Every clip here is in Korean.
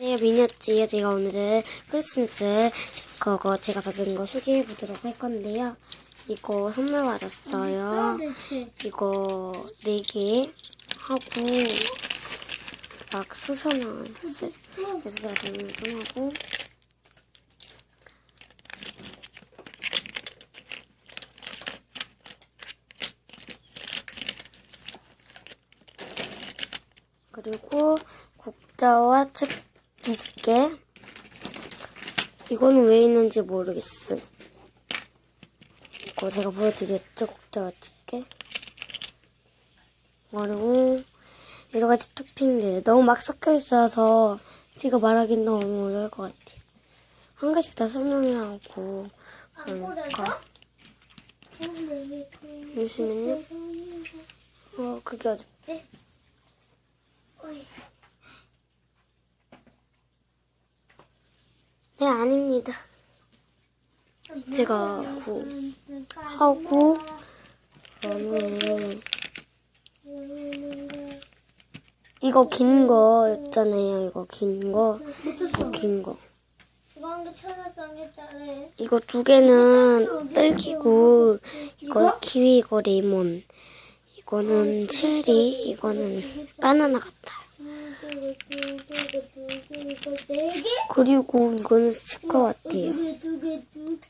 네, 미니어치에 제가 오늘은 크리스마스 그거 제가 받은 거 소개해 보도록 할 건데요. 이거 선물 받았어요. 이거 네개 하고 막 수서 나왔어요. 그래서 제가 정리 좀 하고 그리고 국자와 책 20개. 이거는 왜 있는지 모르겠어. 이거 제가 보여드렸죠? 국자와 집게. 그리고 여러 가지 토핑들. 너무 막 섞여 있어서 제가 말하긴 너무 어려울 것 같아요. 한 가지씩 다 설명하고 그러니까. 잠시만요. 어, 그게 어딨지? 네, 아닙니다. 제가 구, 하고, 그다음에 이거 긴 거였잖아요. 이거 긴 거. 이거 긴 거. 이거 두 개는 딸기고, 이거 키위, 이거 레몬. 이거는 체리, 이거는 바나나 같아 요. 네 개? 그리고 이거는 스티커 같아요. 두 개, 두 개, 두 개.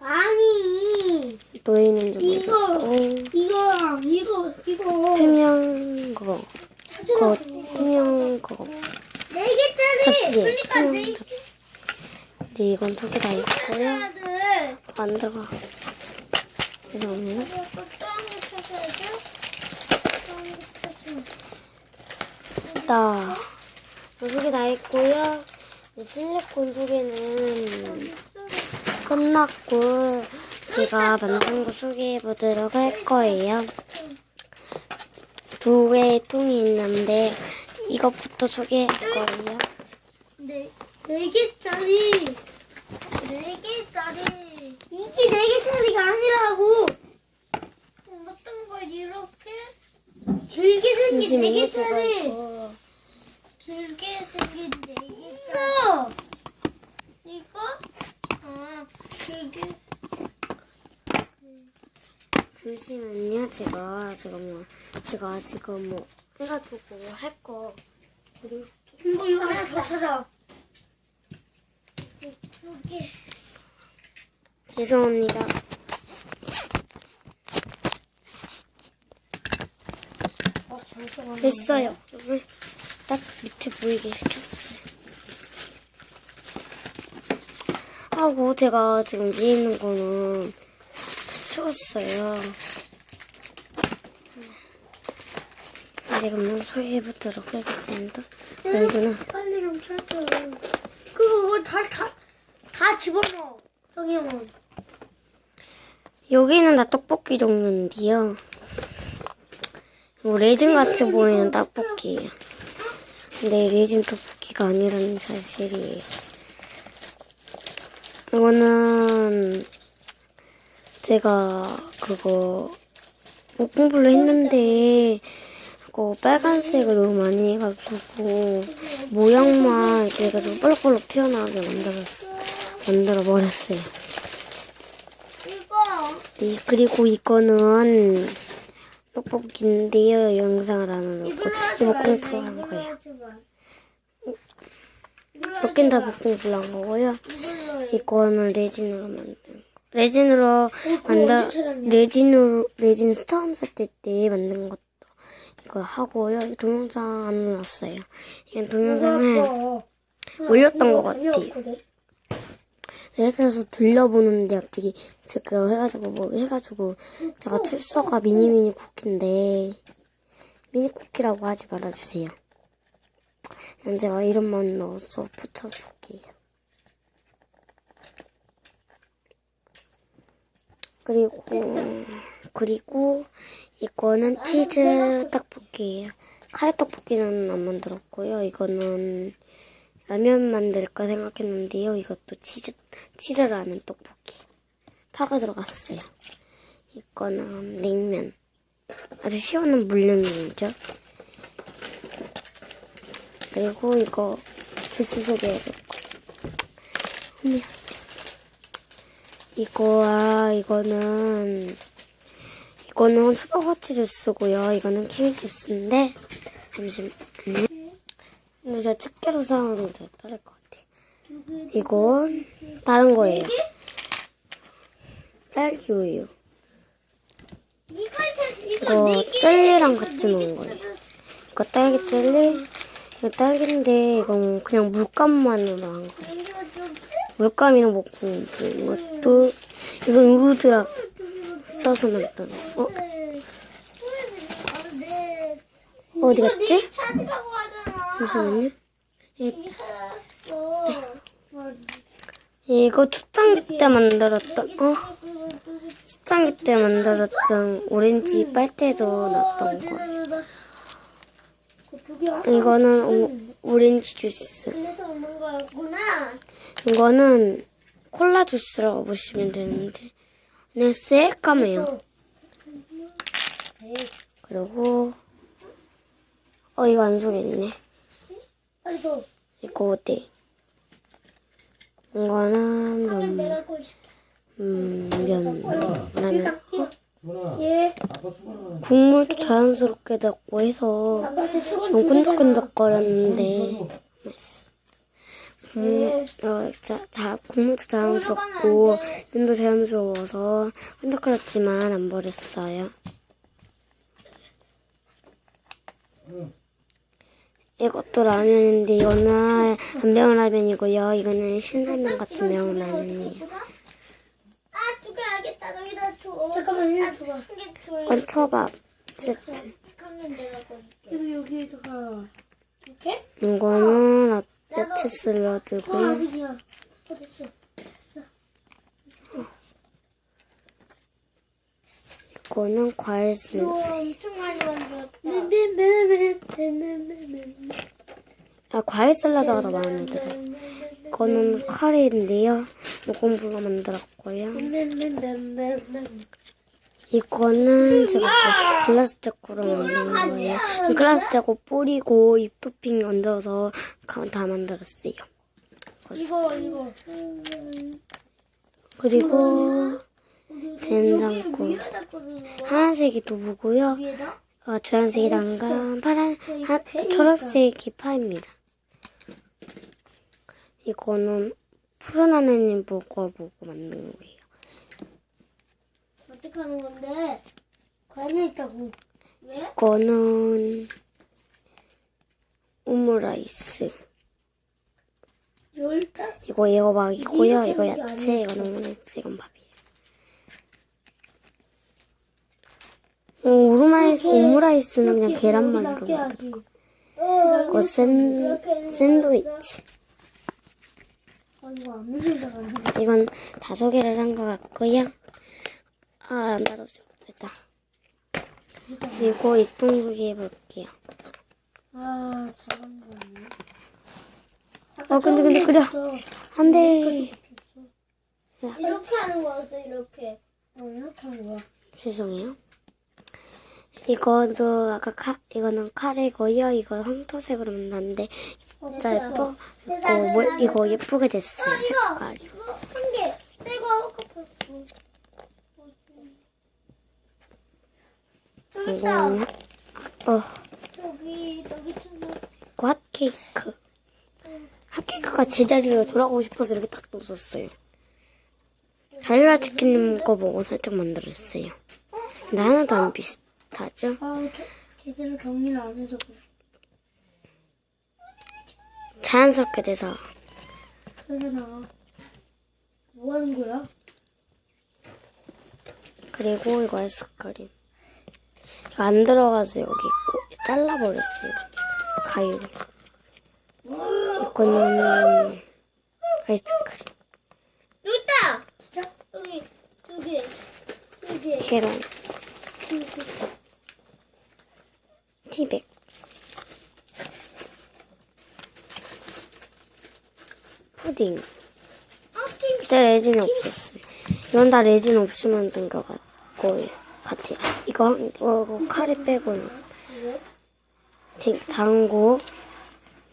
아니, 또왜 있는지 이거. 모르겠고. 이거랑 이거, 이거. 투명 거. 그거 투명 거. 네 개짜리. 접시. 그러니까 투명 네 개. 접시. 네, 이건 두개다 있고요. 안 들어가. 죄송합니다. 이거 짱게 찾아야지. 짱게 찾아. 다. 두개 다 있고요. 이 실리콘 소개는 끝났고, 제가 만든 거 소개해 보도록 할 거예요. 두 개의 통이 있는데, 이것부터 소개할 거예요. 네, 네 개짜리. 네 개짜리. 이게 네 개짜리가 아니라고. 어떤 걸 이렇게 길게 생긴 네 개짜리. 이거. 길게 생긴 네 개짜리. 이거? 이거? 아, 길게. 잠시만요. 제가, 제가 뭐, 제가 지금 뭐, 해가지고 할 거. 그리고 이거 하나 더 찾아. 두 개. 죄송합니다. 어, 잠시만요. 됐어요. 여기 딱 밑에 보이게 시켰어요. 하고 제가 지금 위에 있는 거는 다 치웠어요. 이제 그러면 소개해보도록 하겠습니다. 여기는 빨리 좀 찾아. 그거 다, 다, 다 집어넣어. 정형은. 여기는 다 떡볶이 종류인데요. 뭐 레진 같이 보이는 떡볶이예요. 근데 레진 떡볶이가 아니라는 사실이에요. 이거는 제가 그거 못 공부를 했는데 그거 빨간색으로 많이 해가지고 모양만 이렇게 해가지고 볼록볼록 튀어나오게 만들었어 만들어 버렸어요. 네, 그리고 이거는 떡볶이인데요. 영상을 안 하지 이거 공부를 한 거예요. 몇 개는 다 하지 마. 공부를 한 거고요. 이거는 레진으로 만든 거. 레진으로 그거 만들? 레진으로 레진 처음 샀을 때 만든 것도 이거 하고요. 이 동영상 안 올랐어요. 이건 동영상을 어. 올렸던 것 같아요. 이렇게 해서 들려보는데 갑자기 제가 해가지고 뭐 해가지고 제가 출처가 미니미니 쿠키인데 미니 쿠키라고 하지 말아주세요. 그냥 제가 이름만 넣어서 붙여볼게요. 그리고 그리고 이거는 치즈 떡볶이예요. 카레 떡볶이는 안 만들었고요. 이거는 라면 만들까 생각했는데요. 이것도 치즈, 하는 떡볶이. 파가 들어갔어요. 이거는 냉면. 아주 시원한 물냉면이죠. 그리고 이거 주스 소개해볼 거예요. 어머야. 이거야, 이거는, 이거는 수박 화채 주스고요. 이거는 키위 주스인데, 잠시만요. 근데 제가 집게로 사용하는 게더 빠를 것 같아요. 이건 다른 거예요. 딸기 우유. 이거 저- 이거 이거. 젤리랑 같이 놓은 거예요. 이거 딸기 젤리, 이거 딸기인데 이건 그냥 물감만으로 한 거예요. 이거 좀 물감이랑 먹고 이것도 이건 우드라 써서 만든 거. 어? 어디 이거 갔지? 잠시만요. 찾았어. 이거 초창기 때 만들었던 어? 초창기 때 만들었던 오렌지 빨대도 놨던 거. 이거는 오, 오렌지 주스. 이거는 콜라 주스라고 보시면 되는데 그냥 새까매요. 그리고 어 이거 안 속였네. 이거 어때? 이거는 그럼 면, 내가. 음, 면, 라면. 주문아, 예. 아빠. 국물도 자연스럽게 넣고 해서 아빠한테 수건 너무 주잖아. 끈적끈적거렸는데 국물, 어, 자, 자, 국물도 자연스럽고 면도 자연스러워서 끈적거렸지만 안 버렸어요. 이것도 라면인데 이거는 안 매운 라면이고요. 이거는 신라면 같은 매운 라면이에요. 아, 두 개 알겠다. 너희다 줘. 잠깐만, 이거 줘봐. 한개 줘. 이건 초밥 세트. 그러면 내가 꺼줄게. 여기, 여기다가. 이렇게? 이거는 야채 샐러드고요. 어디야? 어딨어? 이거는 과일 이거 샐러드. 엄청 많이 만들었다. 아, 과일 샐러드가 더 마음에 들어요. 이거는 카레인데요. 불로 만들었고요. 이거는 제가 그 글라스테코로 만든 거예요. 글라스테코 뿌리고 잎 토핑 얹어서 가- 다 만들었어요. 이거, 이거. 그리고 된장국. 하얀색이 두부고요. 어, 주황색이 난간, 파란, 하, 초록색이 파입니다. 이거는 푸른 하늘님 보고 보고 만든 거예요. 어떻게 하는 건데? 관여 있다고. 왜? 이거는 오므라이스. 이거 애호박이고요. 이거 야채, 이거는 오므라이스, 이건 밥이에요. 어, 오므라이스, 오므라이스는 그냥 계란말이로 만든 거. 이거 샌, 샌드위치. 아. 이건 다섯 개를 한 것 같고요. 아, 안 닫아져. 됐다. 그리고 이동국이 해볼게요. 아, 잘한 거네. 어, 근데, 근데, 그래. 안 돼. 이렇게 하는 거였어, 이렇게. 어, 이렇게 하는 거야. 죄송해요. 이거도 아까 카, 이거는 카레고요. 이거 황토색으로 만났는데 진짜 예뻐. 이거, 뭐, 이거 예쁘게 됐어요. 색깔이. 이거 있다. 이거는 어. 이거 핫케이크. 핫케이크가 제자리로 돌아가고 싶어서 이렇게 딱 놓았어요. 달라 치킨님 거 보고 살짝 만들었어요. 근데 하나도 안 비슷 하죠? 아, 저, 제대로 정리를 안 해서 그래. 자연스럽게 돼서 그러잖아. 뭐 하는 거야? 그리고 이거 아이스크림. 이거 안 들어가서 여기 있고 잘라버렸어요. 가위로. 이거는 아이스크림. 여기 있다! 진짜? 여기, 여기, 여기. 계란. 티백. 푸딩. 그때 레진이 없었어요. 이건 다 레진 없이 만든 것 같고, 같아요. 이거, 한- 이거 카레 빼고는. 디- 당고,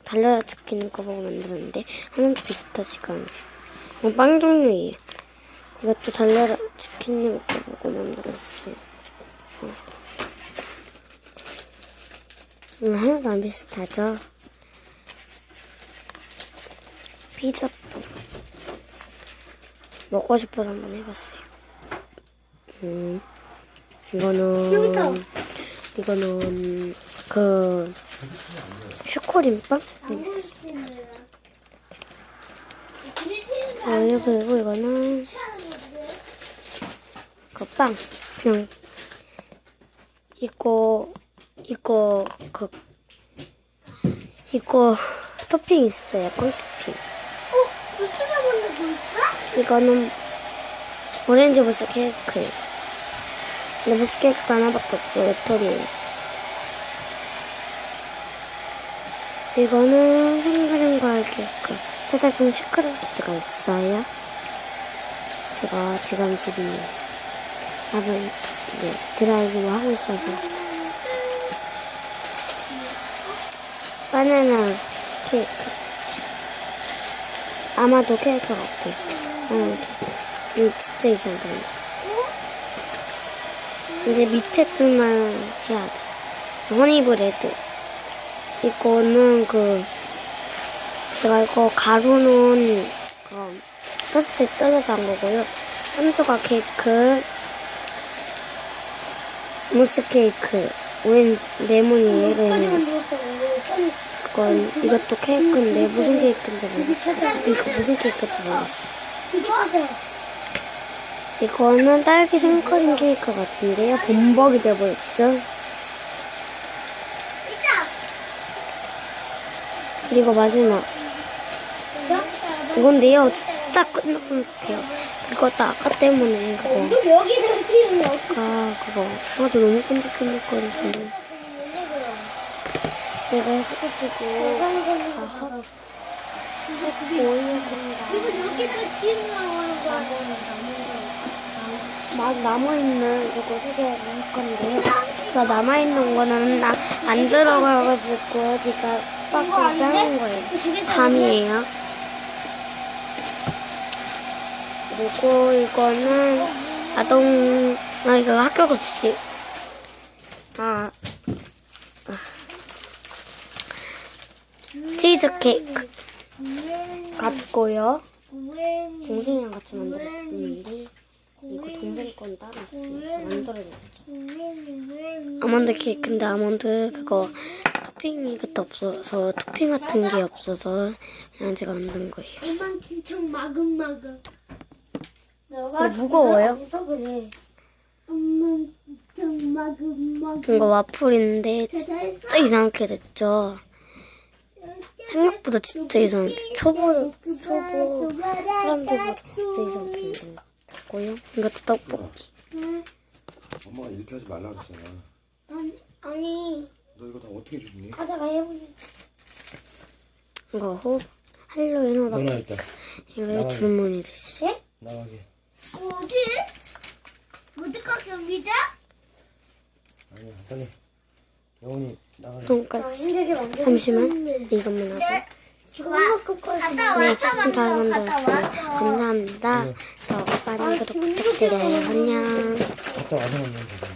달려라 치킨 거 보고 만들었는데 하나도 비슷하지가 않아. 이건 빵 종류예요. 이것도 달려라 치킨님 거 보고 만들었어요. 어. 음, 하나도 안 비슷하죠? 피자빵. 먹고 싶어서 한번 해봤어요. 음, 이거는, 이거는, 그, 슈크림빵? 어, 그리고 이거는, 그 빵. 그냥, 이거, 이거, 그, 이거, 토핑 있어요. 꿀 토핑. 어? 그 뜯어보는 거 있어? 이거는 오렌지 무스 케이크예요. 근데 무스 케이크 하나밖에 없어요. 외톨이에요. 이거는 생크림 과일 케이크. 살짝 좀 수가 있어요. 제가 지금 집이 밥을 네, 드라이브를 하고 있어서 바나나 케이크. 아마도 케이크 같아. 응. 이거 진짜 이상하다. 이제 밑에 줄만 해야 돼. 허니브레드. 이거는 그, 제가 이거 가루는, 그, 토스트에 뜯어서 한 거고요. 한 조각 케이크, 무스 케이크, 웬 레몬이에요, 레몬. 그 건, 이것도 케이크인데, 무슨 케이크인지 모르겠어. 이거 무슨 케이크인지 모르겠어. 이거 이거는 딸기 생크림 케이크 같은데요. 범벅이 돼버렸죠. 그리고 마지막. 이건데요. 진짜 끈적끈적해요. 이것도 아까 때문에 그거. 아까 그거. 아도 너무 끈적끈적거리지. 내가 해가지고. 아, 이거 여기를 끼우면 하는 거야. 막 남아있는 이거 소개를 할 건데요. 그 남아있는 거는 나, 안 들어가가지고 네가 빡빡 짜는 거예요. 감이에요. 그리고 이거는 아동, 아, 이거 학교 급식. 아, 아. 치즈 케이크 같고요. 동생이랑 같이 만들었는데 이거 동생 건 따로 있어요. 제가 만들어줬죠. 아몬드 케이크인데 아몬드 그거 토핑이 그때 없어서 토핑 같은 게 없어서 그냥 제가 만든 거예요. 엉망진창 마금마금. 근데 무거워요. 엉망진창 마금마금. 이거 와플인데 진짜 이상하게 됐죠. 생각보다 진짜 이상하게 초보 초보 사람들보다 진짜 만든 것 같고요. 이것도 떡볶이. 엄마가 이렇게 하지 말라 그랬잖아. 아니, 아니, 너 이거 다 어떻게 줬니? 가다가 해보니. 이거 호흡 할로윈 호박. 이거 주문이 됐어요. 예? 나가게. 어디? 어디까지 여기다? 아니야, 빨리. 영훈이 나가게. 돈까스. 만들어. 잠시만 이것만 하고. 좋아. 갔다 네, 다. 만들었어요. 갔다 와서. 감사합니다. 더 많은 구독 부탁드려요. 안녕. 갔다 와서 되잖아.